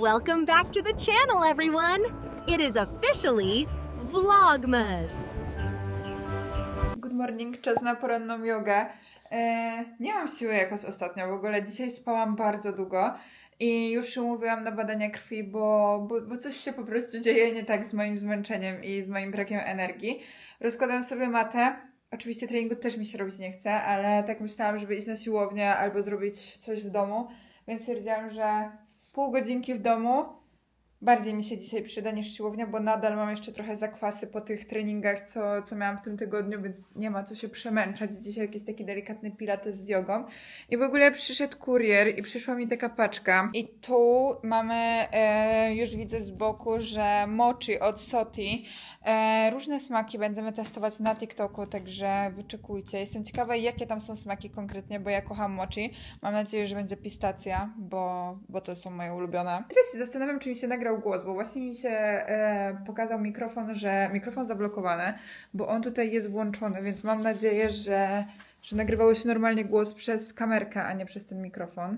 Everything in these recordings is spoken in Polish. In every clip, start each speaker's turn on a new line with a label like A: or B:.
A: Welcome back to the channel, everyone! It is officially Vlogmas!
B: Good morning, czas na poranną jogę. E, nie mam siły jakoś ostatnio, w ogóle dzisiaj spałam bardzo długo i już się umówiłam na badania krwi, bo, bo, bo coś się po prostu dzieje nie tak z moim zmęczeniem i z moim brakiem energii. Rozkładam sobie matę. Oczywiście treningu też mi się robić nie chce, ale tak myślałam, żeby iść na siłownię albo zrobić coś w domu, więc stwierdziłam, że pół godzinki w domu bardziej mi się dzisiaj przyda niż siłownia, bo nadal mam jeszcze trochę zakwasy po tych treningach, co, co miałam w tym tygodniu, więc nie ma co się przemęczać. Dzisiaj jakiś taki delikatny pilates z jogą. I w ogóle przyszedł kurier i przyszła mi taka paczka. I tu mamy, e, już widzę z boku, że mochi od Soti. E, różne smaki będziemy testować na TikToku, także wyczekujcie. Jestem ciekawa, jakie tam są smaki konkretnie, bo ja kocham mochi. Mam nadzieję, że będzie pistacja, bo, bo to są moje ulubione. Teraz się zastanawiam, czy mi się nagrał głos, bo właśnie mi się e, pokazał mikrofon, że mikrofon zablokowany, bo on tutaj jest włączony, więc mam nadzieję, że, że nagrywało się normalnie głos przez kamerkę, a nie przez ten mikrofon.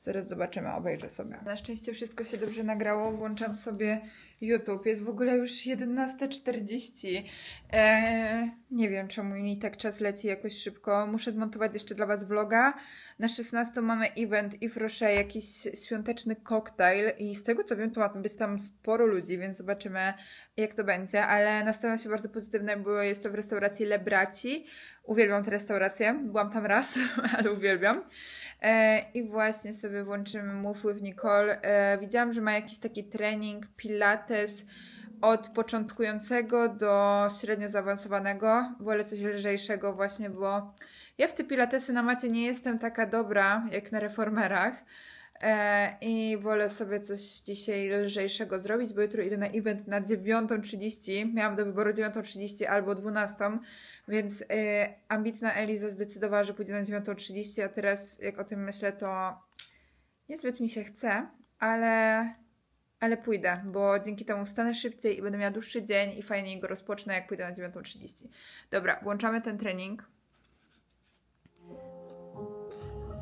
B: Zaraz zobaczymy, obejrzę sobie. Na szczęście wszystko się dobrze nagrało. Włączam sobie YouTube. Jest w ogóle już 11.40. Eee, nie wiem, czemu mi tak czas leci jakoś szybko. Muszę zmontować jeszcze dla Was vloga. Na 16 mamy event i Rocher, jakiś świąteczny koktajl i z tego co wiem, to ma być tam sporo ludzi, więc zobaczymy jak to będzie, ale nastawiam się bardzo pozytywnie, bo jest to w restauracji Le Braci. Uwielbiam tę restaurację, byłam tam raz, ale uwielbiam. E, I właśnie sobie włączymy Move with Nicole. E, widziałam, że ma jakiś taki trening pilates od początkującego do średnio zaawansowanego. Wolę coś lżejszego właśnie, bo ja w te pilatesy na macie nie jestem taka dobra jak na reformerach. E, I wolę sobie coś dzisiaj lżejszego zrobić, bo jutro idę na event na 9.30. Miałam do wyboru 9.30 albo 12.00, więc y, ambitna Eliza zdecydowała, że pójdzie na 9.30, a teraz jak o tym myślę, to niezbyt mi się chce, ale, ale pójdę, bo dzięki temu wstanę szybciej i będę miała dłuższy dzień i fajniej go rozpocznę, jak pójdę na 9.30. Dobra, włączamy ten trening.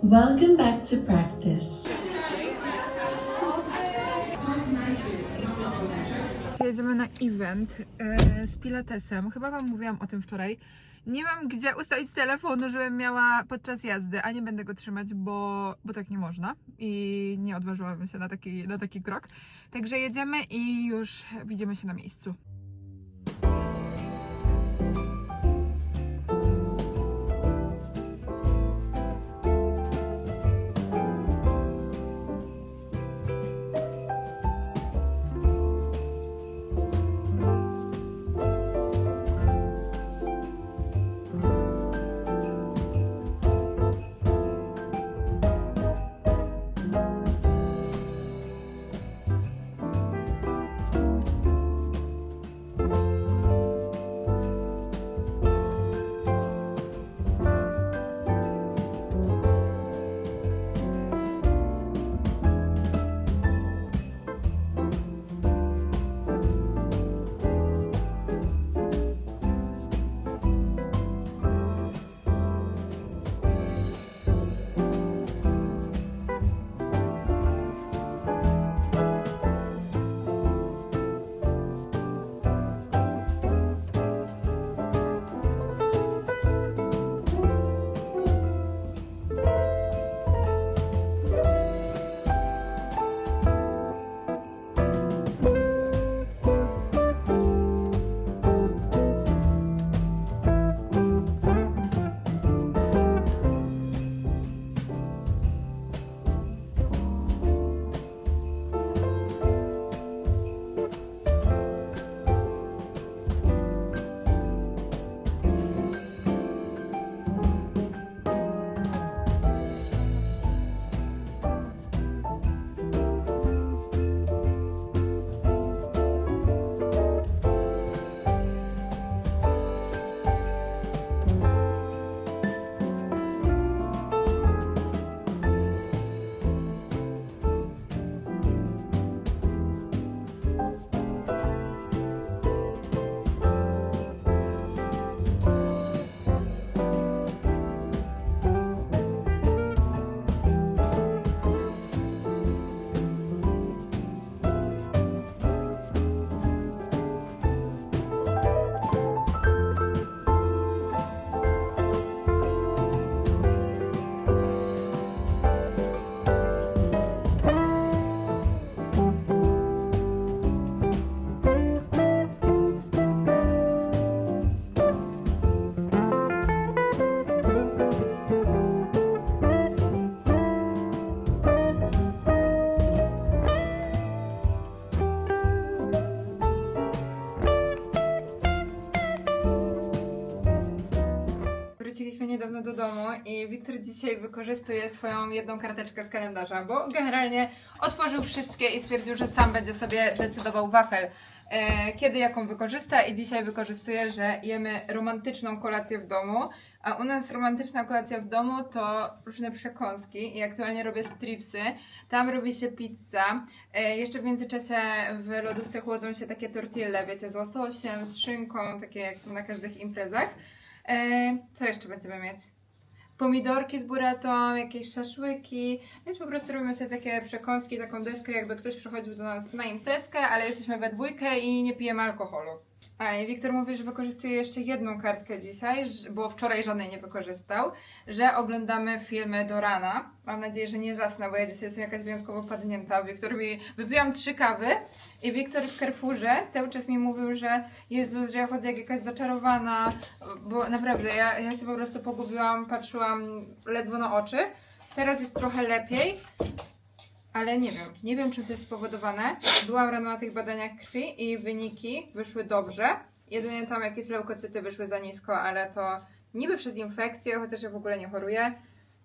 C: Welcome back to practice.
B: Jedziemy na event e, z Pilatesem. Chyba Wam mówiłam o tym wczoraj. Nie mam gdzie ustawić telefonu, żebym miała podczas jazdy, a nie będę go trzymać, bo, bo tak nie można i nie odważyłabym się na taki, na taki krok. Także jedziemy i już widzimy się na miejscu. I Wiktor dzisiaj wykorzystuje swoją jedną karteczkę z kalendarza, bo generalnie otworzył wszystkie i stwierdził, że sam będzie sobie decydował wafel, e, kiedy jaką wykorzysta. I dzisiaj wykorzystuje, że jemy romantyczną kolację w domu, a u nas romantyczna kolacja w domu to różne przekąski. I aktualnie robię stripsy, tam robi się pizza, e, jeszcze w międzyczasie w lodówce chłodzą się takie tortille, wiecie, z łososiem, z szynką, takie jak są na każdych imprezach. E, co jeszcze będziemy mieć? Pomidorki z buratą, jakieś szaszłyki, więc po prostu robimy sobie takie przekąski, taką deskę, jakby ktoś przychodził do nas na imprezkę, ale jesteśmy we dwójkę i nie pijemy alkoholu. A i Wiktor mówi, że wykorzystuje jeszcze jedną kartkę dzisiaj, bo wczoraj żadnej nie wykorzystał, że oglądamy filmy do rana. Mam nadzieję, że nie zasnę, bo ja dzisiaj jestem jakaś wyjątkowo padnięta. Wiktor mi... Wypiłam trzy kawy i Wiktor w Carrefourze cały czas mi mówił, że Jezus, że ja chodzę jak jakaś zaczarowana, bo naprawdę, ja, ja się po prostu pogubiłam, patrzyłam ledwo na oczy. Teraz jest trochę lepiej, ale nie wiem, nie wiem czym to jest spowodowane. Byłam rano na tych badaniach krwi i wyniki wyszły dobrze. Jedynie tam jakieś leukocyty wyszły za nisko, ale to niby przez infekcję, chociaż ja w ogóle nie choruję.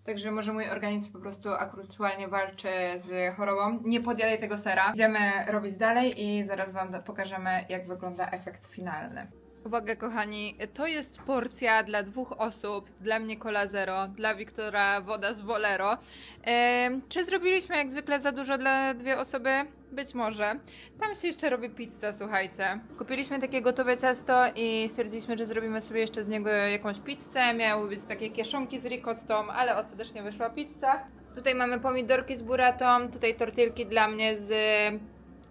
B: Także może mój organizm po prostu aktualnie walczy z chorobą. Nie podjadaj tego sera. Idziemy robić dalej i zaraz Wam pokażemy, jak wygląda efekt finalny. Uwaga, kochani, to jest porcja dla dwóch osób. Dla mnie cola zero, dla Wiktora woda z bolero. Em, czy zrobiliśmy jak zwykle za dużo dla dwie osoby? Być może. Tam się jeszcze robi pizza, słuchajcie. Kupiliśmy takie gotowe ciasto i stwierdziliśmy, że zrobimy sobie jeszcze z niego jakąś pizzę. Miały być takie kieszonki z ricottą, ale ostatecznie wyszła pizza. Tutaj mamy pomidorki z buratą, tutaj tortilki dla mnie z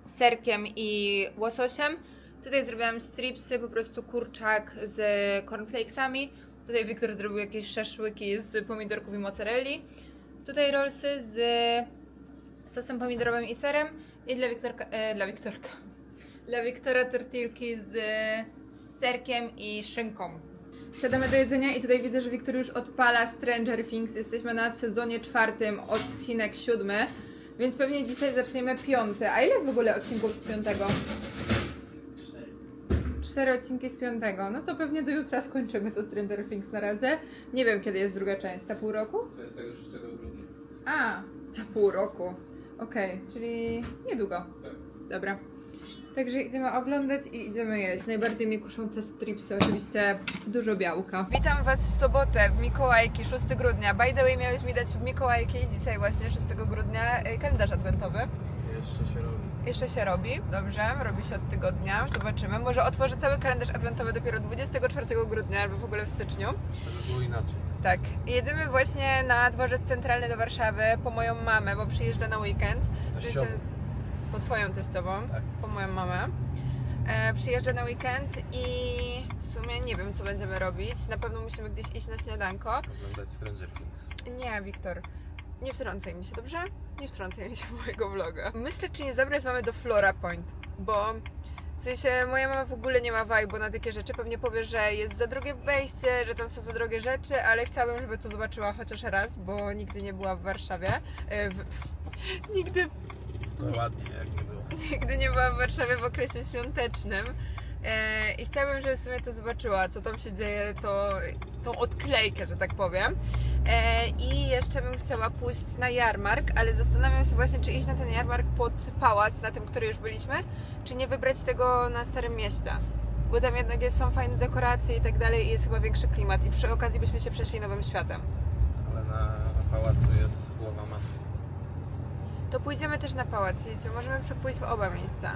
B: serkiem i łososiem. Tutaj zrobiłam stripsy, po prostu kurczak z cornflakesami. Tutaj Wiktor zrobił jakieś szaszłyki z pomidorków i mozzarelli. Tutaj rollsy z sosem pomidorowym i serem. I dla Wiktorka, e, dla Wiktorka, dla Wiktora tortilki z serkiem i szynką. Siadamy do jedzenia i tutaj widzę, że Wiktor już odpala Stranger Things. Jesteśmy na sezonie czwartym, odcinek siódmy. Więc pewnie dzisiaj zaczniemy piąty. A ile jest w ogóle odcinków z piątego? Cztery odcinki z piątego. No to pewnie do jutra skończymy to Stranger Things na razie. Nie wiem kiedy jest druga część. Za pół roku?
D: 26 grudnia.
B: A, za pół roku. Okej, czyli niedługo.
D: Tak.
B: Dobra. Także idziemy oglądać i idziemy jeść. Najbardziej mnie kuszą te stripsy, oczywiście dużo białka. Witam Was w sobotę, w Mikołajki, 6 grudnia. By the way, miałeś mi dać w Mikołajki, dzisiaj właśnie 6 grudnia, y, kalendarz adwentowy.
D: Jeszcze się robi.
B: Jeszcze się robi, dobrze, robi się od tygodnia, zobaczymy. Może otworzę cały kalendarz adwentowy dopiero 24 grudnia albo w ogóle w styczniu.
D: Żeby było inaczej.
B: Tak, jedziemy właśnie na dworzec centralny do Warszawy po moją mamę, bo przyjeżdża na weekend.
D: Teściową.
B: Po twoją teściową,
D: Tak.
B: po moją mamę. E, przyjeżdża na weekend i w sumie nie wiem co będziemy robić. Na pewno musimy gdzieś iść na śniadanko.
D: Oglądać Stranger Things.
B: Nie, Wiktor, nie wtrącaj mi się, dobrze? Nie wtrącaj mi się w mojego vloga. Myślę, czy nie zabrać mamy do Flora Point, bo w sensie moja mama w ogóle nie ma vibe'u na takie rzeczy. Pewnie powie, że jest za drogie wejście, że tam są za drogie rzeczy, ale chciałabym, żeby to zobaczyła chociaż raz, bo nigdy nie była w Warszawie. E, W... Nigdy
D: To ładnie, jak nie było.
B: nigdy nie była w Warszawie w okresie świątecznym. E, I chciałabym, żeby w sumie to zobaczyła, co tam się dzieje, to, tą odklejkę, że tak powiem. E, I jeszcze bym chciała pójść na jarmark, ale zastanawiam się właśnie, czy iść na ten jarmark pod pałac, na tym, który już byliśmy, czy nie wybrać tego na Starym Mieście. Bo tam jednak jest, są fajne dekoracje i tak dalej i jest chyba większy klimat. I przy okazji byśmy się przeszli nowym światem.
D: Ale na pałacu jest głowa matki.
B: To pójdziemy też na pałac, wiecie, możemy pójść w oba miejsca.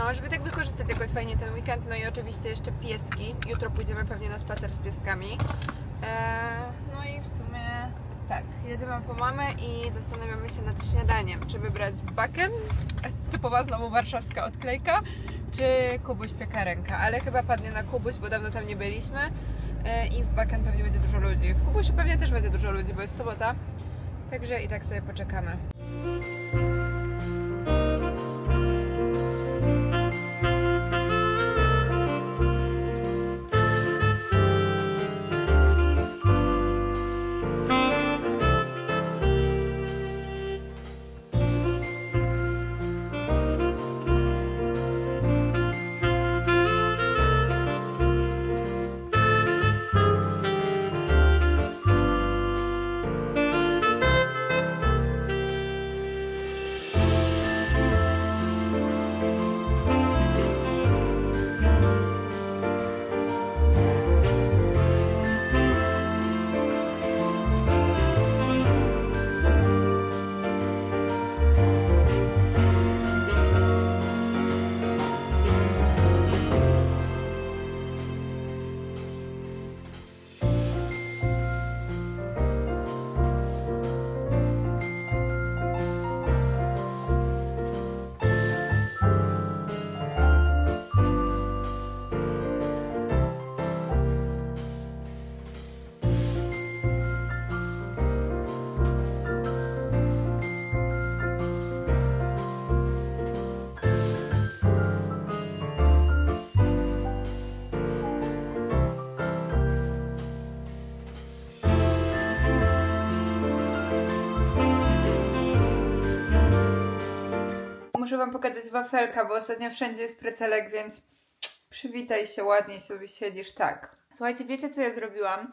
B: No, żeby tak wykorzystać jakoś fajnie ten weekend, no i oczywiście jeszcze pieski. Jutro pójdziemy pewnie na spacer z pieskami. Eee, no i w sumie tak, jedziemy po mamę i zastanawiamy się nad śniadaniem. Czy wybrać baken, typowa znowu warszawska odklejka, czy kubuś piekarenka, ale chyba padnie na kubuś, bo dawno tam nie byliśmy. Eee, I w baken pewnie będzie dużo ludzi. W kubusiu pewnie też będzie dużo ludzi, bo jest sobota. Także i tak sobie poczekamy. Wam pokazać wafelka, bo ostatnio wszędzie jest precelek, więc przywitaj się ładnie, sobie siedzisz tak. Słuchajcie, wiecie co ja zrobiłam?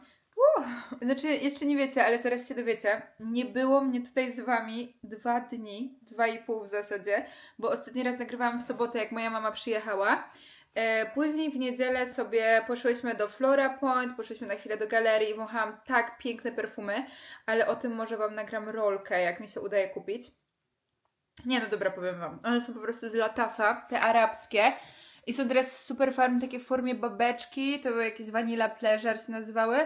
B: Uh, znaczy, jeszcze nie wiecie, ale zaraz się dowiecie. Nie było mnie tutaj z wami dwa dni, dwa i pół w zasadzie, bo ostatni raz nagrywałam w sobotę, jak moja mama przyjechała. E, później w niedzielę sobie poszłyśmy do Flora Point, poszłyśmy na chwilę do galerii i wąchałam tak piękne perfumy, ale o tym może wam nagram rolkę, jak mi się udaje kupić. Nie, no dobra, powiem wam. One są po prostu z latafa, te arabskie. I są teraz super farmy takie w formie babeczki, to były jakieś vanilla pleasure się nazywały.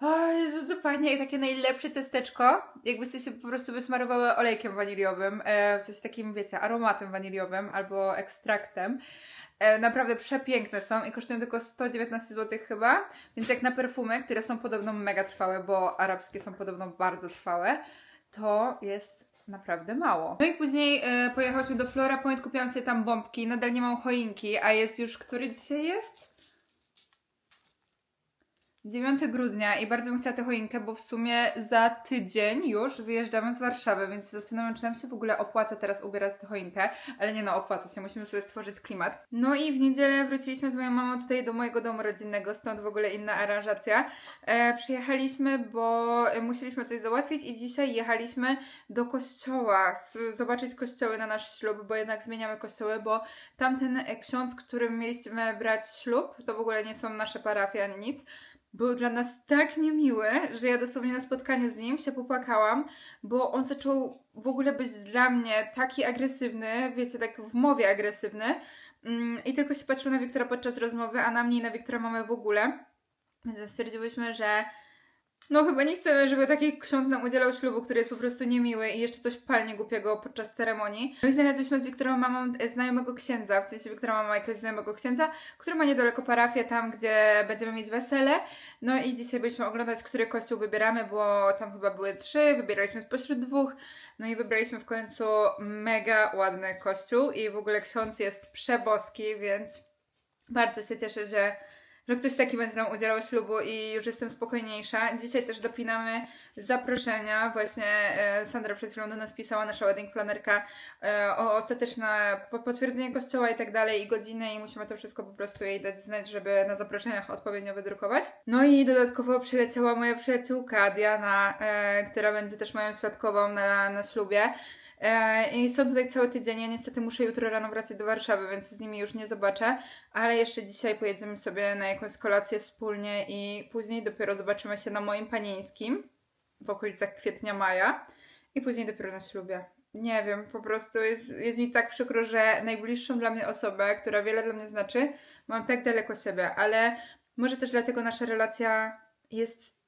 B: O Jezu, to pachnie jak takie najlepsze ciasteczko. Jakbyście się po prostu wysmarowały olejkiem waniliowym, e, sensie takim, wiecie, aromatem waniliowym albo ekstraktem. E, naprawdę przepiękne są i kosztują tylko 119 zł chyba. Więc jak na perfumy, które są podobno mega trwałe, bo arabskie są podobno bardzo trwałe, to jest naprawdę mało. No i później e, pojechałyśmy do Flora Point, kupiłam sobie tam bombki. Nadal nie mam choinki, a jest już, który dzisiaj jest? 9 grudnia i bardzo bym chciała tę choinkę, bo w sumie za tydzień już wyjeżdżamy z Warszawy, więc się zastanawiam, czy nam się w ogóle opłaca teraz ubierać tę choinkę, ale nie no, opłaca się, musimy sobie stworzyć klimat. No i w niedzielę wróciliśmy z moją mamą tutaj do mojego domu rodzinnego, stąd w ogóle inna aranżacja. E, przyjechaliśmy, bo musieliśmy coś załatwić i dzisiaj jechaliśmy do kościoła, zobaczyć kościoły na nasz ślub, bo jednak zmieniamy kościoły, bo tamten ksiądz, którym mieliśmy brać ślub, to w ogóle nie są nasze parafie ani nic, był dla nas tak niemiły, że ja dosłownie na spotkaniu z nim się popłakałam, bo on zaczął w ogóle być dla mnie taki agresywny, wiecie, tak w mowie agresywny. Mm, I tylko się patrzył na Wiktora podczas rozmowy, a na mnie i na Wiktora mamy w ogóle. Więc stwierdziłyśmy, że no chyba nie chcemy, żeby taki ksiądz nam udzielał ślubu, który jest po prostu niemiły i jeszcze coś palnie głupiego podczas ceremonii. No i znalazłyśmy z Wiktorą mamą e, znajomego księdza, w sensie Wiktora mama jakiegoś znajomego księdza, który ma niedaleko parafię, tam gdzie będziemy mieć wesele. No i dzisiaj byliśmy oglądać, który kościół wybieramy, bo tam chyba były trzy, wybieraliśmy spośród dwóch. No i wybraliśmy w końcu mega ładny kościół i w ogóle ksiądz jest przeboski, więc bardzo się cieszę, że, że ktoś taki będzie nam udzielał ślubu i już jestem spokojniejsza. Dzisiaj też dopinamy zaproszenia. Właśnie e, Sandra przed chwilą do nas pisała, nasza wedding planerka, e, o ostateczne po- potwierdzenie kościoła i tak dalej i godziny i musimy to wszystko po prostu jej dać znać, żeby na zaproszeniach odpowiednio wydrukować. No i dodatkowo przyleciała moja przyjaciółka Diana, e, która będzie też moją świadkową na, na ślubie. E, I są tutaj cały tydzień. Ja niestety muszę jutro rano wracać do Warszawy, więc z nimi już nie zobaczę. Ale jeszcze dzisiaj pojedziemy sobie na jakąś kolację wspólnie i później dopiero zobaczymy się na moim panieńskim w okolicach kwietnia, maja. I później dopiero na ślubie. Nie wiem, po prostu jest, jest mi tak przykro, że najbliższą dla mnie osobę, która wiele dla mnie znaczy, mam tak daleko siebie, ale może też dlatego nasza relacja jest.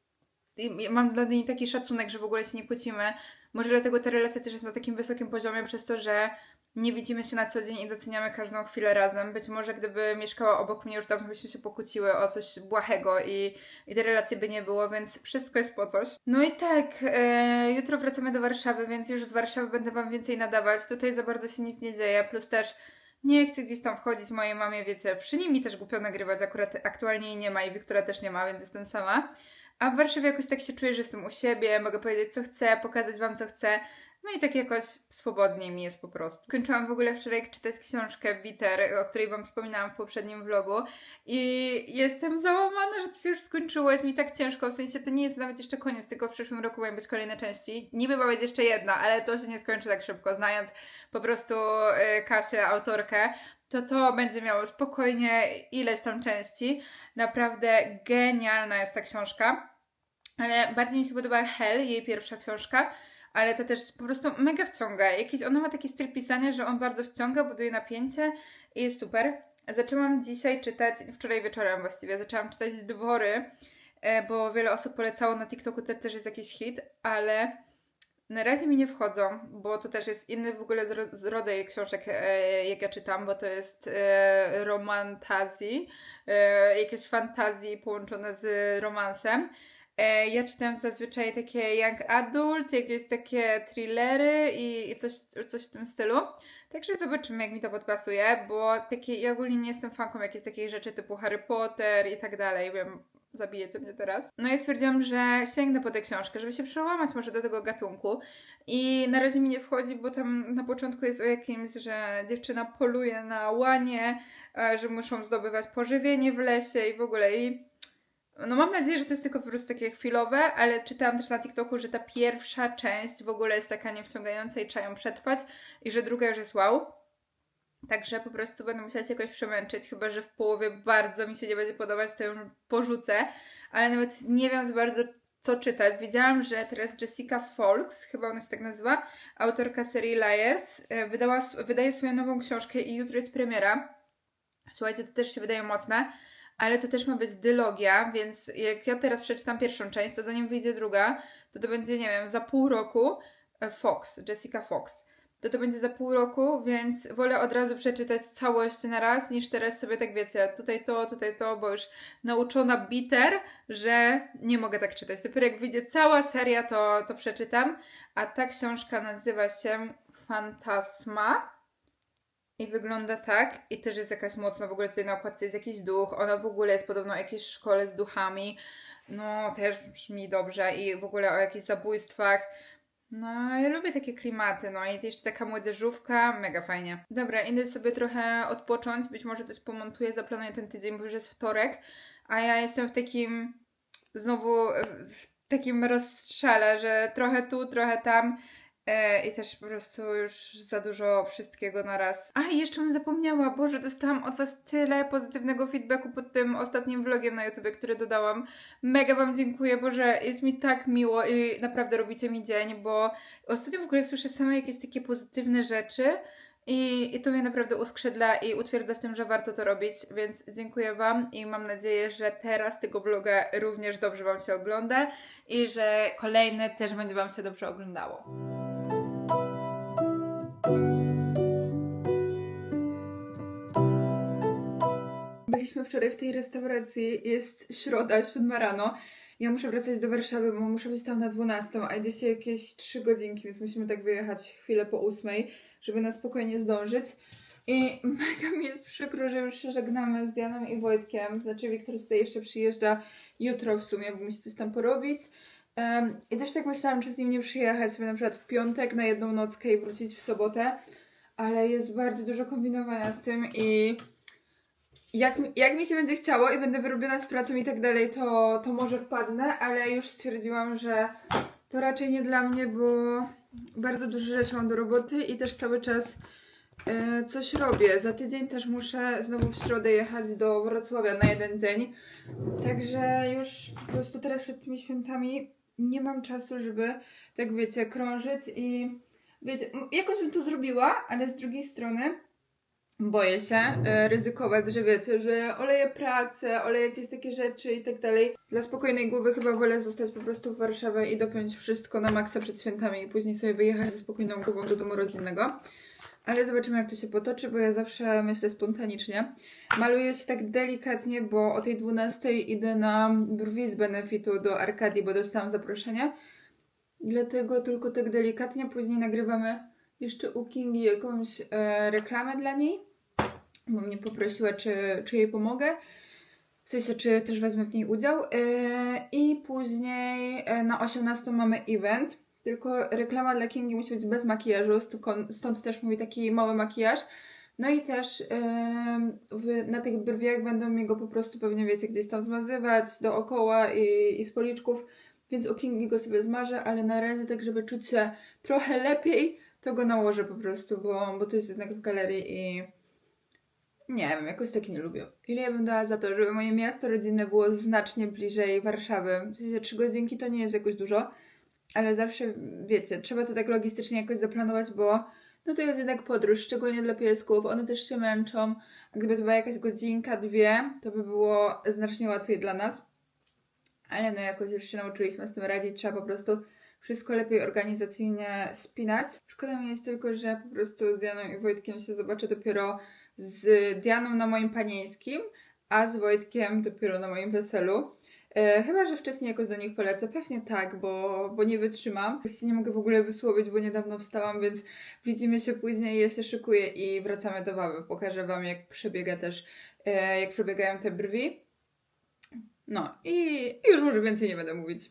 B: Mam dla niej taki szacunek, że w ogóle się nie kłócimy. Może dlatego ta relacja też jest na takim wysokim poziomie, przez to, że nie widzimy się na co dzień i doceniamy każdą chwilę razem. Być może gdyby mieszkała obok mnie, już dawno byśmy się pokłóciły o coś błahego i, i tej relacji by nie było, więc wszystko jest po coś. No i tak, e, jutro wracamy do Warszawy, więc już z Warszawy będę Wam więcej nadawać. Tutaj za bardzo się nic nie dzieje, plus też nie chcę gdzieś tam wchodzić mojej mamie, wiecie, przy nim mi też głupio nagrywać, akurat aktualnie jej nie ma i Wiktora też nie ma, więc jestem sama. A w Warszawie jakoś tak się czuję, że jestem u siebie, mogę powiedzieć co chcę, pokazać Wam co chcę. No i tak jakoś swobodniej mi jest po prostu. Kończyłam w ogóle wczoraj czytać książkę Bitter, o której Wam wspominałam w poprzednim vlogu i jestem załamana, że to się już skończyło. Jest mi tak ciężko, w sensie to nie jest nawet jeszcze koniec, tylko w przyszłym roku mają być kolejne części. Niby ma być jeszcze jedna, ale to się nie skończy tak szybko, znając po prostu y, Kasię, autorkę. To to będzie miało spokojnie ileś tam części. Naprawdę genialna jest ta książka. Ale bardziej mi się podoba Hell, jej pierwsza książka, ale to też po prostu mega wciąga. Jakiś, ona ma taki styl pisania, że on bardzo wciąga, buduje napięcie i jest super. Zaczęłam dzisiaj czytać, wczoraj wieczorem właściwie, zaczęłam czytać Dwory, e, bo wiele osób polecało na TikToku, to też jest jakiś hit, ale na razie mi nie wchodzą, bo to też jest inny w ogóle rodzaj książek, e, jak ja czytam, bo to jest e, romantazji, e, jakieś fantazji połączone z romansem. Ja czytam zazwyczaj takie young adult, jakieś takie thrillery i, i coś, coś w tym stylu. Także zobaczymy, jak mi to podpasuje, bo takie, ja ogólnie nie jestem fanką jakichś takich rzeczy typu Harry Potter i tak dalej. Wiem, zabijecie mnie teraz. No i stwierdziłam, że sięgnę po tę książkę, żeby się przełamać może do tego gatunku. I na razie mi nie wchodzi, bo tam na początku jest o jakimś, że dziewczyna poluje na łanie, e, że muszą zdobywać pożywienie w lesie i w ogóle. I no mam nadzieję, że to jest tylko po prostu takie chwilowe, ale czytałam też na TikToku, że ta pierwsza część w ogóle jest taka niewciągająca i trzeba ją przetrwać i że druga już jest wow. Także po prostu będę musiała się jakoś przemęczyć, chyba że w połowie bardzo mi się nie będzie podobać, to ją porzucę, ale nawet nie wiem za bardzo co czytać. Widziałam, że teraz Jessica Folks, chyba ona się tak nazywa, autorka serii Liars, e, wydała, wydaje swoją nową książkę i jutro jest premiera. Słuchajcie, to też się wydaje mocne, ale to też ma być dylogia, więc jak ja teraz przeczytam pierwszą część, to zanim wyjdzie druga, to to będzie, nie wiem, za pół roku e, Fox, Jessica Fox. To to będzie za pół roku, więc wolę od razu przeczytać całość na raz, niż teraz sobie tak wiecie, tutaj to, tutaj to, bo już nauczona bitter, że nie mogę tak czytać. Dopiero jak wyjdzie cała seria, to, to przeczytam. A ta książka nazywa się Fantasma. I wygląda tak, i też jest jakaś mocna, w ogóle tutaj na okładce jest jakiś duch, ona w ogóle jest podobno o jakiejś szkole z duchami, no też brzmi dobrze i w ogóle o jakichś zabójstwach. No, ja lubię takie klimaty, no i jeszcze taka młodzieżówka, mega fajnie. Dobra, idę sobie trochę odpocząć, być może coś pomontuję, zaplanuję ten tydzień, bo już jest wtorek, a ja jestem w takim, znowu w takim rozstrzale, że trochę tu, trochę tam, E, I też po prostu już za dużo wszystkiego na raz. A, jeszcze bym zapomniała, Boże, dostałam od Was tyle pozytywnego feedbacku pod tym ostatnim vlogiem na YouTube, który dodałam. Mega Wam dziękuję, Boże, jest mi tak miło i naprawdę robicie mi dzień, bo ostatnio w ogóle słyszę same jakieś takie pozytywne rzeczy. I, I to mnie naprawdę uskrzydla i utwierdza w tym, że warto to robić, więc dziękuję Wam i mam nadzieję, że teraz tego vloga również dobrze Wam się ogląda i że kolejne też będzie Wam się dobrze oglądało. Byliśmy wczoraj w tej restauracji, jest środa, 7 rano. Ja muszę wracać do Warszawy, bo muszę być tam na 12, a idzie się jakieś 3 godzinki, więc musimy tak wyjechać chwilę po 8, żeby na spokojnie zdążyć. I mega mi jest przykro, że już się żegnamy z Dianą i Wojtkiem, znaczy Wiktor tutaj jeszcze przyjeżdża jutro w sumie, bo musi coś tam porobić. Em, I też tak myślałam, czy z nim nie przyjechać sobie na przykład w piątek na jedną nockę i wrócić w sobotę, ale jest bardzo dużo kombinowania z tym i jak, jak mi się będzie chciało i będę wyrobiona z pracą i tak dalej, to, to może wpadnę, ale już stwierdziłam, że to raczej nie dla mnie, bo bardzo dużo rzeczy mam do roboty i też cały czas e, coś robię. Za tydzień też muszę znowu w środę jechać do Wrocławia na jeden dzień. Także już po prostu teraz przed tymi świętami nie mam czasu, żeby tak wiecie, krążyć i wiecie, jakoś bym to zrobiła, ale z drugiej strony boję się e, ryzykować, że wiecie, że oleję pracę, oleję jakieś takie rzeczy i tak dalej. Dla spokojnej głowy chyba wolę zostać po prostu w Warszawie i dopiąć wszystko na maksa przed świętami i później sobie wyjechać ze spokojną głową do domu rodzinnego. Ale zobaczymy jak to się potoczy, bo ja zawsze myślę spontanicznie. Maluję się tak delikatnie, bo o tej 12 idę na brwi z benefitu do Arkadii, bo dostałam zaproszenie. Dlatego tylko tak delikatnie później nagrywamy jeszcze u Kingi jakąś e, reklamę dla niej, bo mnie poprosiła, czy, czy jej pomogę. W sensie, czy też wezmę w niej udział. E, I później e, na 18 mamy event. Tylko reklama dla Kingi musi być bez makijażu, stąd, też mój taki mały makijaż. No i też w, na tych brwiach będą mi go po prostu pewnie wiecie gdzieś tam zmazywać dookoła i, i z policzków, więc u Kingi go sobie zmarzę, ale na razie tak, żeby czuć się trochę lepiej, to go nałożę po prostu, bo, bo to jest jednak w galerii i nie wiem, jakoś tak nie lubię. Ile ja bym dała za to, żeby moje miasto rodzinne było znacznie bliżej Warszawy? W sensie 3 godzinki to nie jest jakoś dużo, ale zawsze, wiecie, trzeba to tak logistycznie jakoś zaplanować, bo no to jest jednak podróż, szczególnie dla piesków, one też się męczą. Gdyby to była jakaś godzinka, dwie, to by było znacznie łatwiej dla nas. Ale no jakoś już się nauczyliśmy z tym radzić, trzeba po prostu wszystko lepiej organizacyjnie spinać. Szkoda mi jest tylko, że po prostu z Dianą i Wojtkiem się zobaczę dopiero z Dianą na moim panieńskim, a z Wojtkiem dopiero na moim weselu. E, chyba, że wcześniej jakoś do nich polecę. Pewnie tak, bo, bo nie wytrzymam. Właściwie nie mogę w ogóle wysłowić, bo niedawno wstałam, więc widzimy się później, ja się szykuję i wracamy do Wawy. Pokażę Wam, jak przebiega też, e, jak przebiegają te brwi. No i i już może więcej nie będę mówić.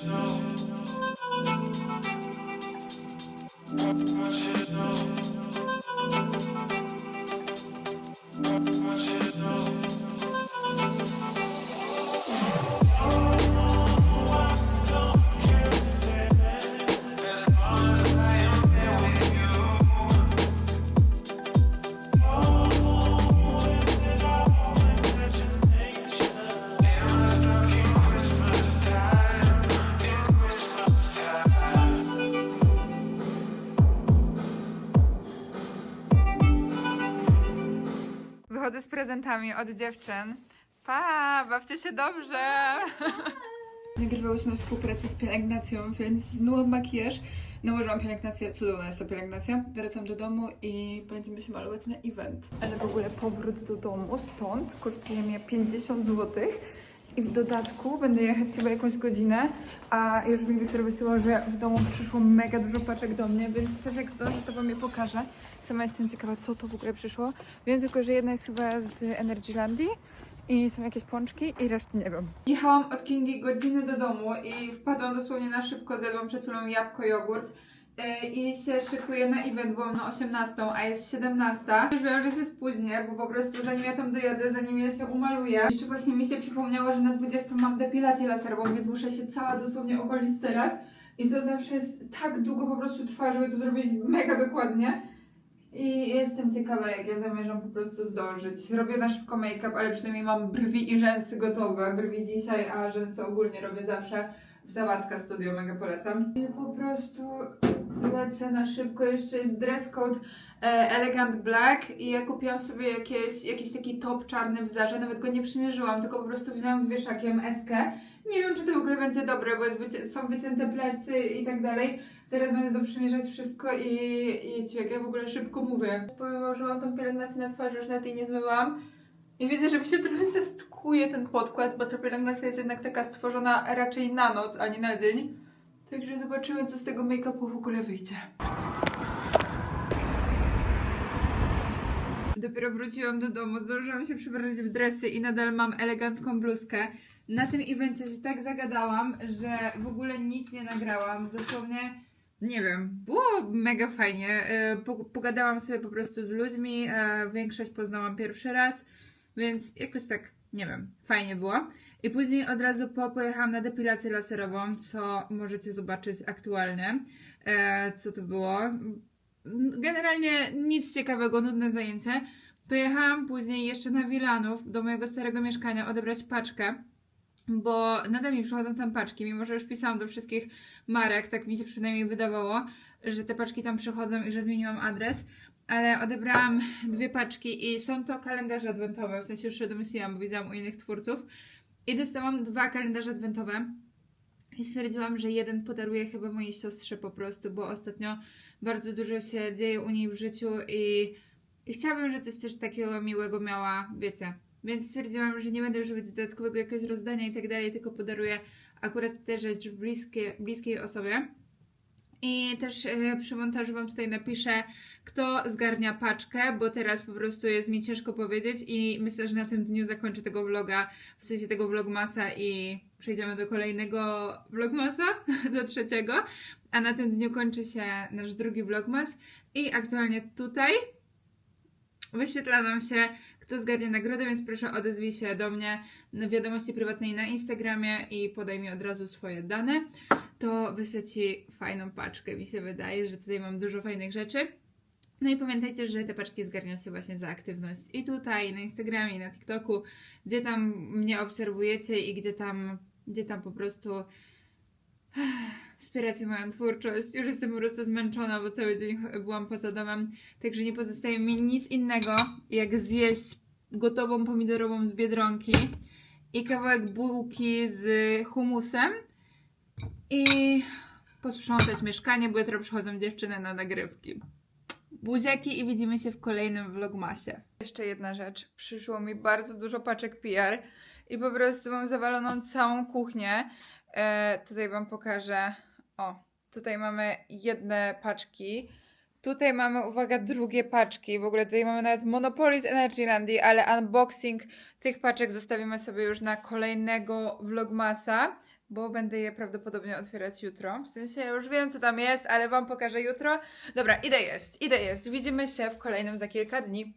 B: should know. Od dziewczyn. Pa, bawcie się dobrze! Nagrywałyśmy współpracę z pielęgnacją, więc zmyłam makijaż. Nałożyłam pielęgnację, cudowna jest ta pielęgnacja. Wracam do domu i będziemy się malować na event. Ale w ogóle powrót do domu stąd kosztuje mnie 50 zł. I w dodatku będę jechać chyba jakąś godzinę, a już mi Wiktor wysyłał, że w domu przyszło mega dużo paczek do mnie, więc też jak zdążę, to wam je pokażę. Sama jestem ciekawa, co to w ogóle przyszło. Wiem tylko, że jedna jest chyba z Energylandii i są jakieś pączki i reszty nie wiem. Jechałam od Kingi godzinę do domu i wpadłam dosłownie na szybko, zjadłam przed chwilą jabłko, jogurt i się szykuję na event, byłam na 18, a jest 17. Już wiem, że się spóźnię, bo po prostu zanim ja tam dojadę, zanim ja się umaluję. Jeszcze właśnie mi się przypomniało, że na 20 mam depilację laserową, więc muszę się cała dosłownie ogolić teraz. I to zawsze jest tak długo po prostu trwa, żeby to zrobić mega dokładnie. I jestem ciekawa, jak ja zamierzam po prostu zdążyć. Robię na szybko make-up, ale przynajmniej mam brwi i rzęsy gotowe. Brwi dzisiaj, a rzęsy ogólnie robię zawsze Zawadzka Studio, mega polecam. I po prostu lecę na szybko. Jeszcze jest dress code e, Elegant Black i ja kupiłam sobie jakieś, jakiś taki top czarny w Zarze. Nawet go nie przymierzyłam, tylko po prostu wzięłam z wieszakiem eskę. Nie wiem, czy to w ogóle będzie dobre, bo są wycięte plecy i tak dalej. Zaraz będę to przymierzać wszystko i, i jak ja w ogóle szybko mówię. Wam, że mam tą pielęgnację na twarzy, już na tej nie zmyłam. I widzę, że mi się trochę stkuje ten podkład, bo ta pielęgnacja jest jednak taka stworzona raczej na noc, a nie na dzień. Także zobaczymy, co z tego make-upu w ogóle wyjdzie. Dopiero wróciłam do domu, zdążyłam się przebrać w dresy i nadal mam elegancką bluzkę. Na tym evencie się tak zagadałam, że w ogóle nic nie nagrałam. Dosłownie, nie wiem, było mega fajnie. Po- Pogadałam sobie po prostu z ludźmi, e, większość poznałam pierwszy raz, więc jakoś tak, nie wiem, fajnie było. I później od razu po pojechałam na depilację laserową, co możecie zobaczyć aktualnie. E, co to było? Generalnie nic ciekawego, nudne zajęcie. Pojechałam później jeszcze na Wilanów do mojego starego mieszkania odebrać paczkę, bo nadal mi przychodzą tam paczki, mimo że już pisałam do wszystkich marek, tak mi się przynajmniej wydawało, że te paczki tam przychodzą i że zmieniłam adres. Ale odebrałam dwie paczki i są to kalendarze adwentowe, w sensie już się domyśliłam, bo widziałam u innych twórców. I dostałam dwa kalendarze adwentowe. I stwierdziłam, że jeden podaruję chyba mojej siostrze po prostu, bo ostatnio bardzo dużo się dzieje u niej w życiu i, i chciałabym, że coś też takiego miłego miała, wiecie. Więc stwierdziłam, że nie będę już robić dodatkowego jakiegoś rozdania i tak dalej, tylko podaruję akurat tę rzecz bliskie, bliskiej osobie. I też e, przy montażu Wam tutaj napiszę, kto zgarnia paczkę, bo teraz po prostu jest mi ciężko powiedzieć i myślę, że na tym dniu zakończę tego vloga, w sensie tego vlogmasa i przejdziemy do kolejnego vlogmasa, do trzeciego. A na tym dniu kończy się nasz drugi vlogmas i aktualnie tutaj wyświetla nam się, kto zgarnie nagrodę, więc proszę odezwij się do mnie na wiadomości prywatnej na Instagramie i podaj mi od razu swoje dane. To wyślę Ci fajną paczkę, mi się wydaje, że tutaj mam dużo fajnych rzeczy. No i pamiętajcie, że te paczki zgarnia się właśnie za aktywność i tutaj, i na Instagramie, i na TikToku, gdzie tam mnie obserwujecie i gdzie tam, gdzie tam po prostu wspieracie moją twórczość. Już jestem po prostu zmęczona, bo cały dzień byłam poza domem, także nie pozostaje mi nic innego, jak zjeść gotową pomidorową z Biedronki i kawałek bułki z humusem i posprzątać mieszkanie, bo jutro przychodzą dziewczyny na nagrywki. Buziaki i widzimy się w kolejnym vlogmasie. Jeszcze jedna rzecz. Przyszło mi bardzo dużo paczek PR i po prostu mam zawaloną całą kuchnię. E, tutaj Wam pokażę. O, tutaj mamy jedne paczki. Tutaj mamy, uwaga, drugie paczki. W ogóle tutaj mamy nawet Monopoly z Energylandii, ale unboxing tych paczek zostawimy sobie już na kolejnego vlogmasa, bo będę je prawdopodobnie otwierać jutro. W sensie ja już wiem, co tam jest, ale Wam pokażę jutro. Dobra, idę jeść, idę jeść. Widzimy się w kolejnym za kilka dni.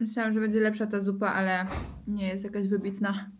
B: Myślałam, że będzie lepsza ta zupa, ale nie jest jakaś wybitna.